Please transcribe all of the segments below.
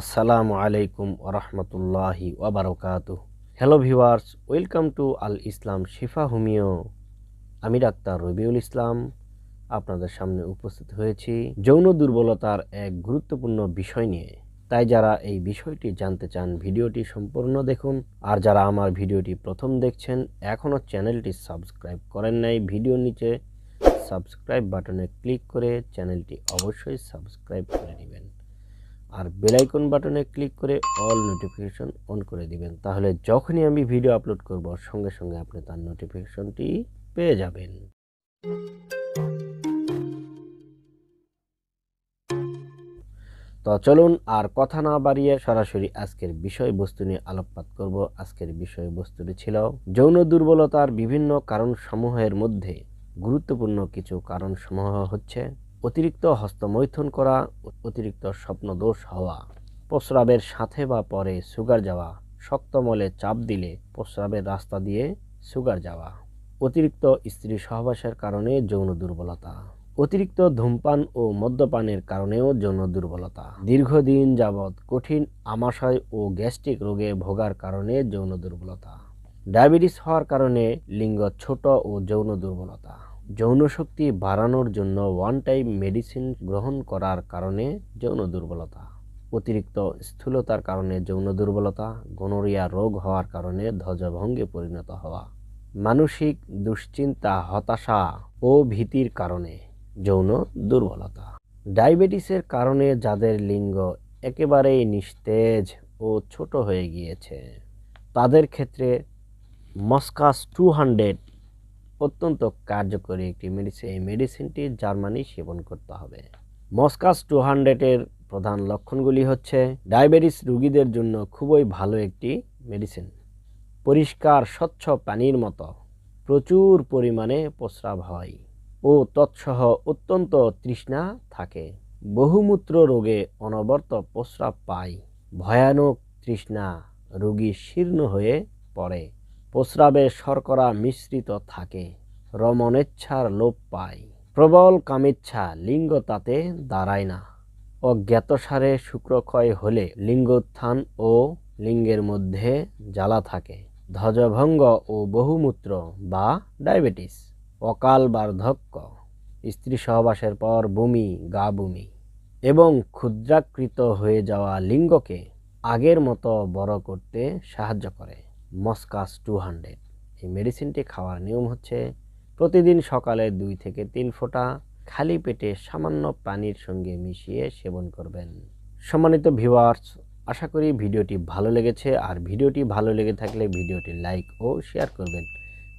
আসসালামু আলাইকুম ওরহমতুল্লাহি ওবরকাত hello viewers welcome to Al Islam Shifa homeo আমি ডাক্তার রবিউল ইসলাম, আপনাদের সামনে উপস্থিত হয়েছি যৌন দুর্বলতার এক গুরুত্বপূর্ণ বিষয় নিয়ে। তাই যারা এই বিষয়টি জানতে চান, ভিডিওটি সম্পূর্ণ দেখুন। আর যারা আমার ভিডিওটি প্রথম দেখছেন, এখনও চ্যানেলটি সাবস্ক্রাইব করেন নাই, ভিডিওর নিচে সাবস্ক্রাইব বাটনে ক্লিক করে চ্যানেলটি অবশ্যই সাবস্ক্রাইব করে নেবেন। আর বেলাইকন বাটনে ক্লিক করে অল নোটিফিকেশন অন করে দিবেন। তাহলে যখনই আমি ভিডিও আপলোড করব, সঙ্গে সঙ্গে আপনি তার নোটিফিকেশনটি পেয়ে যাবেন। তো চলুন আর কথা না বাড়িয়ে সরাসরি আজকের বিষয়বস্তু নিয়ে আলোকপাত করব। আজকের বিষয়বস্তুটি ছিল যৌন দুর্বলতার বিভিন্ন কারণ সমূহের মধ্যে গুরুত্বপূর্ণ কিছু কারণ সমূহ হচ্ছে অতিরিক্ত হস্তমৈথুন করা, অতিরিক্ত স্বপ্নদোষ হওয়া, প্রস্রাবের সাথে বা পরে সুগার যাওয়া, শক্ত মলে চাপ দিলে প্রস্রাবের রাস্তা দিয়ে সুগার যাওয়া, অতিরিক্ত স্ত্রী সহবাসের কারণে যৌন দুর্বলতা, অতিরিক্ত ধূমপান ও মদ্যপানের কারণেও যৌন দুর্বলতা, দীর্ঘদিন যাবৎ কঠিন আমাশয় ও গ্যাস্ট্রিক রোগে ভোগার কারণে যৌন দুর্বলতা, ডায়াবেটিস হওয়ার কারণে লিঙ্গ ছোট ও যৌন দুর্বলতা। যৌন শক্তি বাড়ানোর জন্য ওয়ান টাইম মেডিসিন গ্রহণ করার কারণে যৌন দুর্বলতা। অতিরিক্ত স্থূলতার কারণে যৌন দুর্বলতা গনোরিয়া রোগ হওয়ার কারণে ধ্বজভঙ্গে পরিণত হওয়া। মানসিক দুশ্চিন্তা, হতাশা ও ভীতির কারণে যৌন দুর্বলতা। ডায়াবেটিসের কারণে যাদের লিঙ্গ একেবারেই নিস্তেজ ও ছোট হয়ে গিয়েছে, তাদের ক্ষেত্রে মস্কাস টু হান্ড্রেড অত্যন্ত কার্যকরী একটি মেডিসিন এই মেডিসিনটি জার্মানি সেবন করতে হবে। মস্কাস টু হান্ড্রেডের প্রধান লক্ষণগুলি হচ্ছে, ডায়াবেটিস রোগীদের জন্য খুবই ভালো একটি মেডিসিন পরিষ্কার, স্বচ্ছ পানির মতো, প্রচুর পরিমাণে প্রস্রাব হয় ও তৎসহ অত্যন্ত তৃষ্ণা থাকে। বহুমূত্র রোগে অনবর্ত প্রস্রাব পায়। ভয়ানক তৃষ্ণা রোগী শীর্ণ হয়ে পড়ে। প্রস্রাবে শর্করা মিশ্রিত থাকে, রমণেচ্ছার লোপ পায়। প্রবল কামেচ্ছা লিঙ্গ তাতে দাঁড়ায় না। অজ্ঞাতসারে শুক্রক্ষয় হলে লিঙ্গোত্থান ও লিঙ্গের মধ্যে জ্বালা থাকে। ধ্বজভঙ্গ ও বহুমূত্র বা ডায়াবেটিস। অকাল বার্ধক্য। স্ত্রী সহবাসের পর বমি, গা বমি এবং ক্ষুদ্রাকৃত হয়ে যাওয়া লিঙ্গকে আগের মতো বড় করতে সাহায্য করে। মস্কাস টু হান্ড্রেড এই মেডিসিনটি খাওয়ার নিয়ম হচ্ছে প্রতিদিন সকালে দুই থেকে তিন ফোঁটা খালি পেটে সামান্য পানির সঙ্গে মিশিয়ে সেবন করবেন। সম্মানিত ভিউয়ার্স, আশা করি ভিডিওটি ভালো লেগেছে। আর ভিডিওটি ভালো লেগে থাকলে ভিডিওটি লাইক ও শেয়ার করবেন।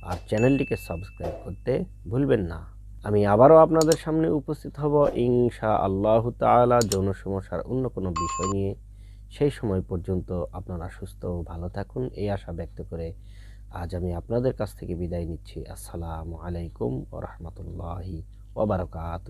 আর চ্যানেলটিকে সাবস্ক্রাইব করতে ভুলবেন না। আমি আবারও আপনাদের সামনে উপস্থিত হব। ইনশা আল্লাহ তালা যৌন সমস্যার অন্য কোনো বিষয় নিয়ে। সেই সময় পর্যন্ত আপনারা সুস্থ ও ভালো থাকুন। এই আশা ব্যক্ত করে আজ আমি আপনাদের কাছ থেকে বিদায় নিচ্ছি। আসসালামু আলাইকুম ও রহমতুল্লাহি ওবরকাত